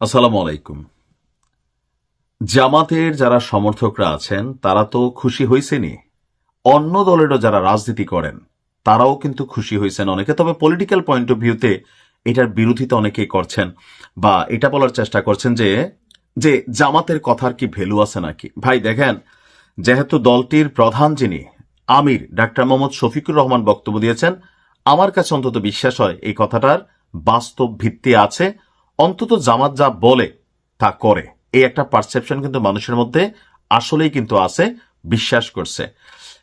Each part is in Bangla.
আসসালামু আলাইকুম। জামাতের যারা সমর্থকরা আছেন, তারা তো খুশি হয়েছেনই অন্য দলেরও যারা রাজনীতি করেন, তারাও কিন্তু খুশি হয়েছেন অনেকে। তবে পলিটিক্যাল পয়েন্ট অফ ভিউতে এটার বিরোধিতা অনেকেই করছেন বা এটা বলার চেষ্টা করছেন যে যে জামাতের কথার কি ভ্যালু আছে নাকি? ভাই, দেখেন, যেহেতু দলটির প্রধান যিনি, আমির, ডাক্তার মোহাম্মদ শফিকুর রহমান বক্তব্য দিয়েছেন, আমার কাছে অন্তত বিশ্বাস হয় এই কথাটার বাস্তব ভিত্তি আছে। অন্তত জামাত যা বলে, তা করে। এই একটা পারসেপশন কিন্তু মানুষের মধ্যে আসলেই কিন্তু আছে, বিশ্বাস করছে।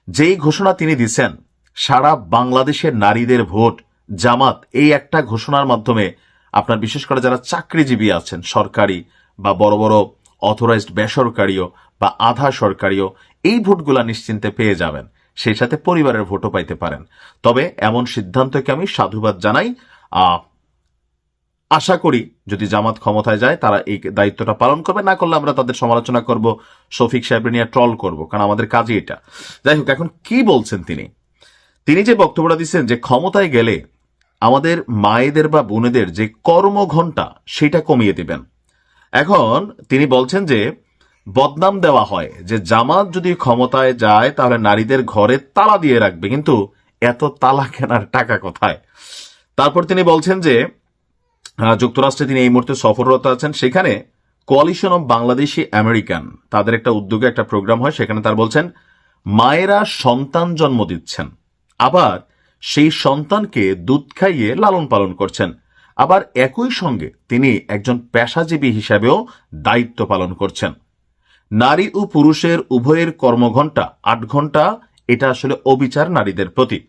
যেই ঘোষণা তিনি দিছেন, সারা বাংলাদেশের নারীদের ভোট, জামাত, এই একটা ঘোষণার মাধ্যমে আপনার বিশেষ করে যারা চাকরিজীবী আছেন, সরকারি বা বড় বড় অথরাইজড বেসরকারিও বা আধা সরকারিও, এই ভোটগুলা নিশ্চিন্তে পেয়ে যাবেন। সেই সাথে পরিবারের ভোটও পাইতে পারেন। তবে এমন সিদ্ধান্তকে আমি সাধুবাদ জানাই। আশা করি যদি জামাত ক্ষমতায় যায়, তারা এই দায়িত্বটা পালন করবে। না করলে আমরা তাদের সমালোচনা করব, শফিক সাহেবের নিয়ে ট্রল করব, কারণ আমাদের কাজই এটা। যাই হোক, এখন কি বলছেন তিনি? তিনি যে বক্তব্যটা দিচ্ছেন যে ক্ষমতায় গেলে আমাদের মায়েদের বা বোনেদের যে কর্মঘণ্টা, সেটা কমিয়ে দেবেন। এখন তিনি বলছেন যে বদনাম দেওয়া হয় যে জামাত যদি ক্ষমতায় যায়, তাহলে নারীদের ঘরে তালা দিয়ে রাখবে। কিন্তু এত তালা কেনার টাকা কোথায়? তারপর তিনি বলছেন যে যুক্তরাষ্ট্রে তিনি এই মুহূর্তে সফররত আছেন। সেখানে কোয়ালিশন অব বাংলাদেশি আমেরিকান তাদের একটা উদ্যোগে একটা প্রোগ্রাম হয়। সেখানে তার বলছেন, মায়েরা সন্তান জন্ম দিচ্ছেন, আবার সেই সন্তানকে দুধ খাইয়ে লালন পালন করছেন। আবার একই সঙ্গে তিনি একজন পেশাজীবী হিসাবেও দায়িত্ব পালন করছেন। নারী ও পুরুষের উভয়ের কর্মঘণ্টা আট ঘণ্টা এটা আসলে অবিচার নারীদের প্রতি।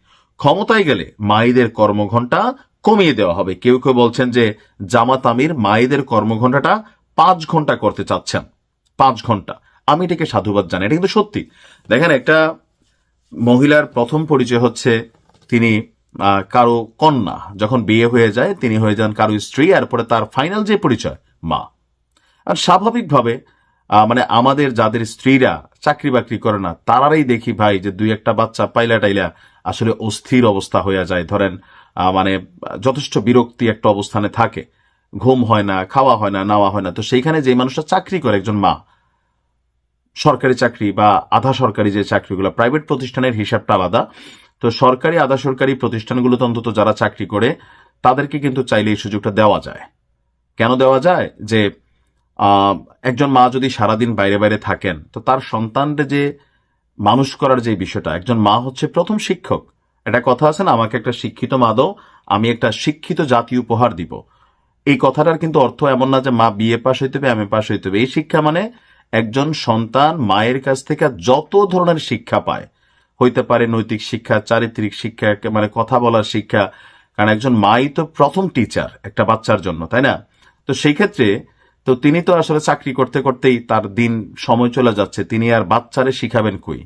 ক্ষমতায় গেলে মায়েদের কর্মঘণ্টা কমিয়ে দেওয়া হবে। কেউ কেউ বলছেন যে জামাত আমির মায়েদের কর্মঘণ্টাটা পাঁচ ঘণ্টা করতে চাচ্ছেন। পাঁচ ঘণ্টা আমি এটাকে সাধুবাদ জানি এটা কিন্তু সত্যি। দেখেন, একটা মহিলার প্রথম পরিচয় হচ্ছে তিনি কারও কন্যা। যখন বিয়ে হয়ে যায়, তিনি হয়ে যান কারও স্ত্রী আর পরে তার ফাইনাল যে পরিচয়, মা। আর স্বাভাবিকভাবে মানে আমাদের যাদের স্ত্রীরা চাকরি বাকরি করে না, তারাই দেখি ভাই যে দুই একটা বাচ্চা পাইলা টাইলা আসলে অস্থির অবস্থা হয়ে যায়। ধরেন মানে যথেষ্ট বিরক্তি একটা অবস্থানে থাকে। ঘুম হয় না, খাওয়া হয় না, নেওয়া হয় না। তো সেইখানে যে মানুষটা চাকরি করে, একজন মা, সরকারি চাকরি বা আধা সরকারি যে চাকরিগুলো প্রাইভেট প্রতিষ্ঠানের হিসাবটা আলাদা। তো সরকারি, আধা সরকারি প্রতিষ্ঠানগুলোতে অন্তত যারা চাকরি করে, তাদেরকে কিন্তু চাইলে এই সুযোগটা দেওয়া যায়। কেন দেওয়া যায়? যে একজন মা যদি সারাদিন বাইরে বাইরে থাকেন, তো তার সন্তানদের যে মানুষ করার যে বিষয়টা, একজন মা হচ্ছে প্রথম শিক্ষক। এটা কথা আছে না, আমাকে একটা শিক্ষিত মা দাও, আমি একটা শিক্ষিত জাতি উপহার দিব। এই কথাটার কিন্তু অর্থ এমন না যে মা বিএ পাশ হইতে হবে এম এ পাশ হইতে হবে। এই শিক্ষা মানে একজন সন্তান মায়ের কাছ থেকে যত ধরনের শিক্ষা পায়। হইতে পারে নৈতিক শিক্ষা, চারিত্রিক শিক্ষা মানে কথা বলার শিক্ষা, কারণ একজন মাই তো প্রথম টিচার একটা বাচ্চার জন্য, তাই না? তো সেই ক্ষেত্রে তো তিনি তো আসলে চাকরি করতে করতেই তার দিন সময় চলে যাচ্ছে, তিনি আর বাচ্চারে শিখাবেন কই?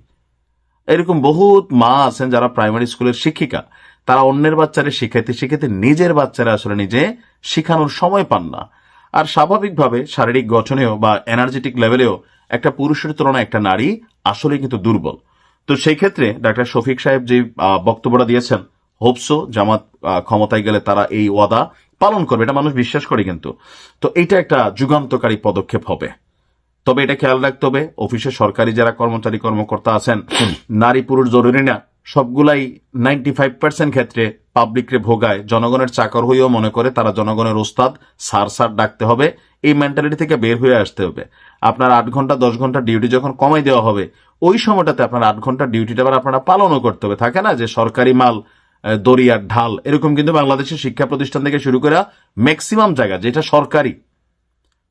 এরকম বহুত মা আছেন যারা প্রাইমারি স্কুলের শিক্ষিকা। তারা অন্যের বাচ্চারে শিখাইতে শিখাইতে নিজের বাচ্চারা আসলে নিজে শিখানোর সময় পান না। আর স্বাভাবিকভাবে শারীরিক গঠনেও বা এনার্জেটিক লেভেলেও একটা পুরুষের তুলনায় একটা নারী আসলে কিন্তু দুর্বল। তো সেই ক্ষেত্রে ডাক্তার শফিক সাহেব যে বক্তব্যটা দিয়েছেন, হোপসো জামাত ক্ষমতায় গেলে তারা এই ওয়াদা পালন করবে, এটা মানুষ বিশ্বাস করে কিন্তু। তো এটা একটা যুগান্তকারী পদক্ষেপ হবে। তবে এটা খেয়াল রাখতে হবে, অফিসে সরকারি যারা কর্মচারী, কর্মকর্তা আছেন, নারী, পুরুষ, জরুরি না, সবগুলাই নাইনটি ফাইভ পার্সেন্ট ক্ষেত্রে পাবলিকরে ভোগায়। জনগণের চাকর হয়েও মনে করে তারা জনগণের ওস্তাদ সার সার ডাকতে হবে, এই মেন্টালিটি থেকে বের হয়ে আসতে হবে। আপনার আট ঘণ্টা, দশ ঘণ্টা ডিউটি যখন কমাই দেওয়া হবে, ওই সময়টাতে আপনার আট ঘণ্টা ডিউটিটা আবার আপনারা পালনও করতে হবে। থাকে না যে সরকারি মাল দরিয়ার ঢাল, এরকম কিন্তু বাংলাদেশের শিক্ষা প্রতিষ্ঠান থেকে শুরু করা ম্যাক্সিমাম জায়গা, যেটা সরকারি।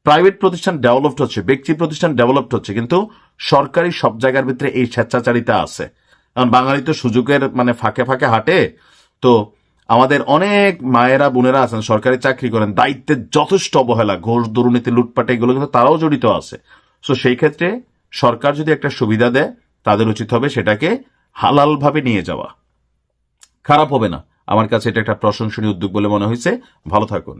প্রাইভেট প্রতিষ্ঠান ডেভেলপড হচ্ছে, ব্যক্তি প্রতিষ্ঠান ডেভেলপড হচ্ছে, কিন্তু সরকারি সব জায়গার ভিতরে এই স্বেচ্ছাচারিতা আছে। কারণ বাঙালি তো সুযোগের মানে ফাঁকে ফাঁকে হাঁটে, তো আমাদের অনেক মায়েরা, বোনেরা আছেন, সরকারি চাকরি করেন, দায়িত্বের যথেষ্ট অবহেলা, ঘোষ দুর্নীতি, লুটপাট, এগুলো কিন্তু তারাও জড়িত আছে। সো সেই ক্ষেত্রে সরকার যদি একটা সুবিধা দেয়, তাদের উচিত হবে সেটাকে হালালভাবে নিয়ে যাওয়া। খারাপ হবে না। আমার কাছে এটা একটা প্রশংসনীয় উদ্যোগ বলে মনে হয়েছে। ভালো থাকুন।